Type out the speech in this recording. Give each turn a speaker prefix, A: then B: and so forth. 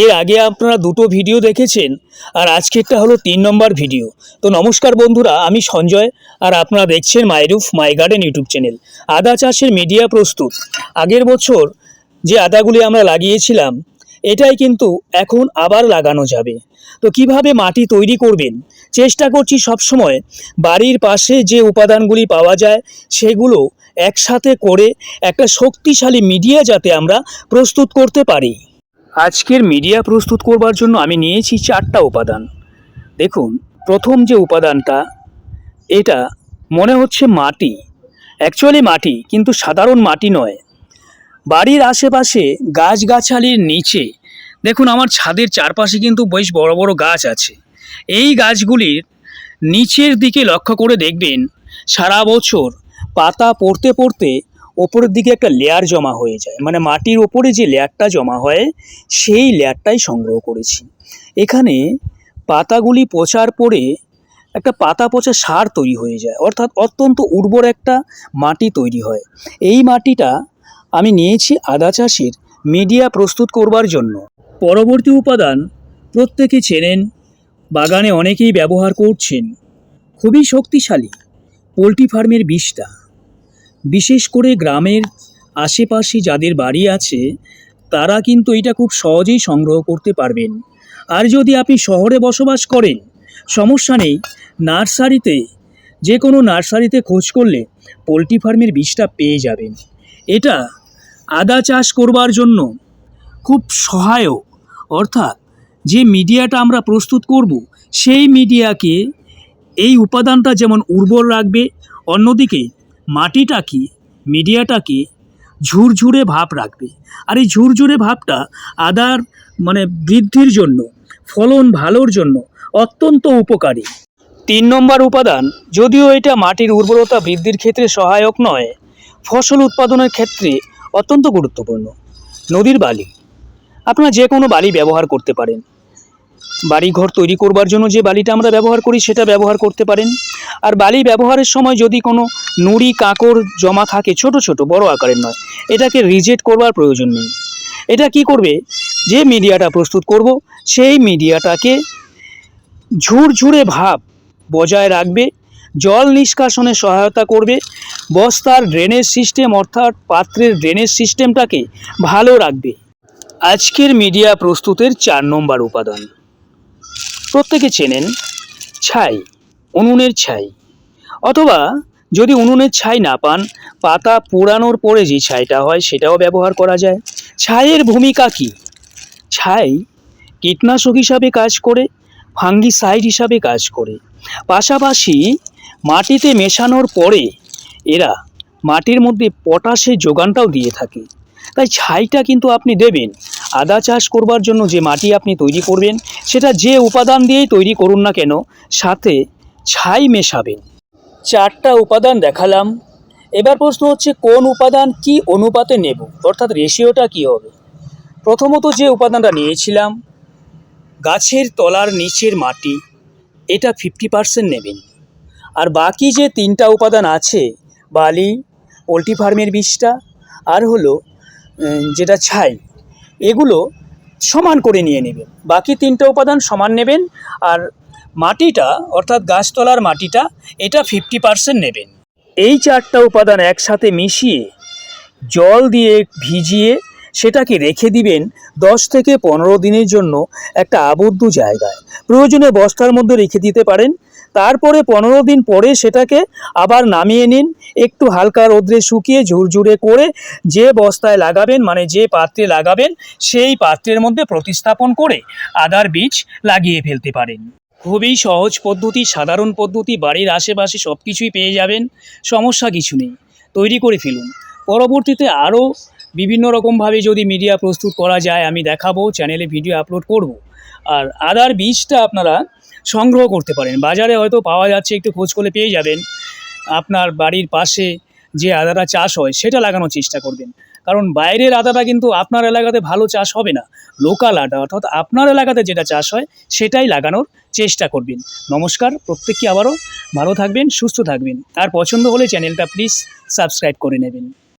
A: এর আগে আপনারা দুটো ভিডিও দেখেছেন, আর আজকেরটা হলো তিন নম্বর ভিডিও তো নমস্কার বন্ধুরা, আমি সঞ্জয়, আর আপনারা দেখছেন my roof my garden YouTube channel আদা চাষের মিডিয়া প্রস্তুত। আগের বছর যে আদাগুলি আমরা লাগিয়েছিলাম, এটাই কিন্তু এখন আবার লাগানো যাবে। তো কীভাবে মাটি তৈরি করবেন? চেষ্টা করছি সবসময় বাড়ির পাশে যে উপাদানগুলি পাওয়া যায়, সেগুলো একসাথে করে একটা শক্তিশালী মিডিয়া যাতে আমরা প্রস্তুত করতে পারি। আজকের মিডিয়া প্রস্তুত করবার জন্য আমি নিয়েছি চারটা উপাদান। দেখুন, প্রথম যে উপাদানটা, এটা মনে হচ্ছে মাটি। অ্যাকচুয়ালি মাটি, কিন্তু সাধারণ মাটি নয়। বাড়ির আশেপাশে গাছগাছালির নিচে, দেখুন আমার ছাদের চারপাশে কিন্তু বেশ বড় বড় গাছ আছে। এই গাছগুলির নিচের দিকে লক্ষ্য করে দেখবেন, সারা বছর পাতা পড়তে পড়তে ওপরের দিকে একটা লেয়ার জমা হয়ে যায়। মানে মাটির ওপরে যে লেয়ারটা জমা হয়, সেই লেয়ারটাই সংগ্রহ করেছি। এখানে পাতাগুলি পচার পরে একটা পাতা পচা সার তৈরি হয়ে যায়। অর্থাৎ অত্যন্ত উর্বর একটা মাটি তৈরি হয়। এই মাটিটা আমি নিয়েছি আদা চাষের মিডিয়া প্রস্তুত করবার জন্য। পরবর্তী উপাদান প্রত্যেকে চেনেন, বাগানে অনেকেই ব্যবহার করছেন। খুবই শক্তিশালী পোলট্রি ফার্মের বিষটা বিশেষ করে গ্রামের আশেপাশে যাদের বাড়ি আছে, তারা কিন্তু এটা খুব সহজেই সংগ্রহ করতে পারবেন। আর যদি আপনি শহরে বসবাস করেন, সমস্যা নেই। নার্সারিতে যে কোনো নার্সারিতে খোঁজ করলে পোলট্রি ফার্মের বীজটা পেয়ে যাবেন। এটা আদা চাষ করবার জন্য খুব সহায়ক। অর্থাৎ যে মিডিয়াটা আমরা প্রস্তুত করব, সেই মিডিয়াকে এই উপাদানটা যেমন উর্বর রাখবে, অন্যদিকে মাটিটাকে মিডিয়াটাকে ঝুরঝুরে ভাব রাখবে। আর এই ঝুরঝুরে ভাবটা আদার মানে বৃদ্ধির জন্য, ফলন ভালোর জন্য অত্যন্ত উপকারী। তিন নম্বর উপাদান, যদিও এটা মাটির উর্বরতা বৃদ্ধির ক্ষেত্রে সহায়ক নয়, ফসল উৎপাদনের ক্ষেত্রে অত্যন্ত গুরুত্বপূর্ণ। নদীর বালি। আপনারা যে কোনো বালি ব্যবহার করতে পারেন। বাড়িঘর তৈরি করবার জন্য যে বালিটা আমরা ব্যবহার করি, সেটা ব্যবহার করতে পারেন। আর বালি ব্যবহারের সময় যদি কোনো নুড়ি কাঁকড় জমা থাকে, ছোট ছোট, বড় আকারের নয়, এটাকে রিজেক্ট করবার প্রয়োজন নেই। এটা কি করবে? যে মিডিয়াটা প্রস্তুত করব, সেই মিডিয়াটাকে ঝুরঝুরে ভাব বজায় রাখবে, জল নিষ্কাশনে সহায়তা করবে, বস্তার ড্রেনেজ সিস্টেম অর্থাৎ পাত্রের ড্রেনেজ সিস্টেমটাকে ভালো রাখবে। আজকের মিডিয়া প্রস্তুতের চার নম্বর উপাদান। প্রত্যেকে চেনেন ছাই, উনুনের ছাই। অথবা যদি উনুনের ছাই না পান, পাতা পোড়ানোর পরে যে ছাইটা হয় সেটাও ব্যবহার করা যায়। ছাইয়ের ভূমিকা কী? ছাই কীটনাশক হিসাবে কাজ করে, ফাঙ্গিসাইড হিসাবে কাজ করে। পাশাপাশি মাটিতে মেশানোর পরে এরা মাটির মধ্যে পটাশের যোগানটাও দিয়ে থাকে। তাই ছাইটা কিন্তু আপনি দেবেন। আদা চাষ করবার জন্য যে মাটি আপনি তৈরি করবেন, সেটা যে উপাদান দিয়েই তৈরি করুন না কেন, সাথে ছাই মেশাবেন। চারটা উপাদান দেখালাম। এবার প্রশ্ন হচ্ছে, কোন উপাদান কি অনুপাতে নেব? অর্থাৎ রেশিওটা কি হবে? প্রথমত যে উপাদানটা নিয়েছিলাম, গাছের তলার নিচের মাটি, এটা ফিফটি পার্সেন্ট নেবেন। আর বাকি যে তিনটা উপাদান আছে, বালি, পোলট্রি ফার্মের বীজটা, আর হলো যেটা ছাই এগুলো সমান করে নিয়ে নেবেন। বাকি তিনটা উপাদান সমান নেবেন আর মাটিটা, অর্থাৎ গাছতলার মাটিটা, এটা ফিফটি পার্সেন্ট নেবেন। এই চারটা উপাদান একসাথে মিশিয়ে জল দিয়ে ভিজিয়ে সেটাকে রেখে দিবেন দশ থেকে পনেরো দিনের জন্য একটা আবদ্ধ জায়গায়। প্রয়োজনে বস্তার মধ্যে রেখে দিতে পারেন। তারপরে পনেরো দিন পরে সেটাকে আবার নামিয়ে নিন। একটু হালকা রোদ্রে শুকিয়ে ঝুরঝুরে করে যে বস্তায় লাগাবেন মানে যে পাত্রে লাগাবেন, সেই পাত্রের মধ্যে প্রতিস্থাপন করে আদার বীজ লাগিয়ে ফেলতে পারেন। খুবই সহজ পদ্ধতি, সাধারণ পদ্ধতি, বাড়ির আশেপাশে সব কিছুই পেয়ে যাবেন, সমস্যা কিছু নেই। তৈরি করে ফেলুন। পরবর্তীতে আরও বিভিন্ন রকমভাবে যদি মিডিয়া প্রস্তুত করা যায়, আমি দেখাবো, চ্যানেলে ভিডিও আপলোড করব। আর আদার বীজটা আপনারা সংগ্রহ করতে পারেন। বাজারে হয়তো পাওয়া যাচ্ছে, একটু খোঁজ করে পেয়ে যাবেন। আপনার বাড়ির পাশে যে আদাটা চাষ হয়, সেটা লাগানোর চেষ্টা করবেন। কারণ বাইরের আদাটা কিন্তু আপনার এলাকাতে ভালো চাষ হবে না। লোকাল আদা, অর্থাৎ আপনার এলাকাতে যেটা চাষ হয়, সেটাই লাগানোর চেষ্টা করবেন। নমস্কার, প্রত্যেককে আবারও ভালো থাকবেন, সুস্থ থাকবেন। আর পছন্দ হলে চ্যানেলটা প্লিজ সাবস্ক্রাইব করে নেবেন।